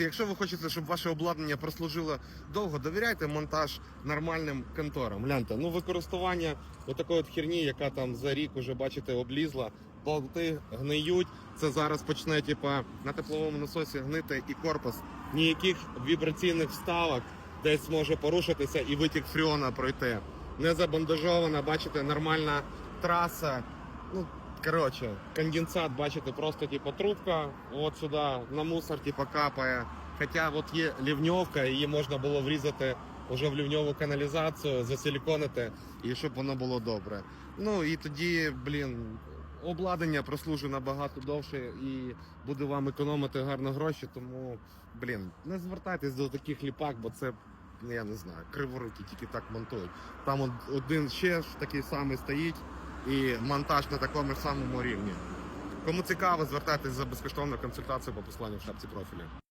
Якщо ви хочете, щоб ваше обладнання прослужило довго, довіряйте монтаж нормальним конторам. Гляньте, ну використання отакої от херні, яка там за рік уже бачите облізла, болти гниють. Це зараз почне, типа, на тепловому насосі гнити і корпус. Ніяких вібраційних вставок десь може порушитися і витік фріона пройти. Не забандажована, бачите, нормальна траса. Ну, коротше, конденсат, бачите, просто типу трубка, от сюди на мусор типу капає. Хоча от є лівньовка, її можна було врізати вже в лівньову каналізацію, засиліконити, і щоб воно було добре. Ну і тоді, блін, обладнання прослужить набагато довше і буде вам економити гарно гроші. Тому, блін, не звертайтесь до таких ліпак, бо це. Я не знаю, криворуки тільки так монтують. Там один ще ж такий самий стоїть і монтаж на такому ж самому рівні. Кому цікаво, звертайтесь за безкоштовну консультацію по посланню в шапці профілі.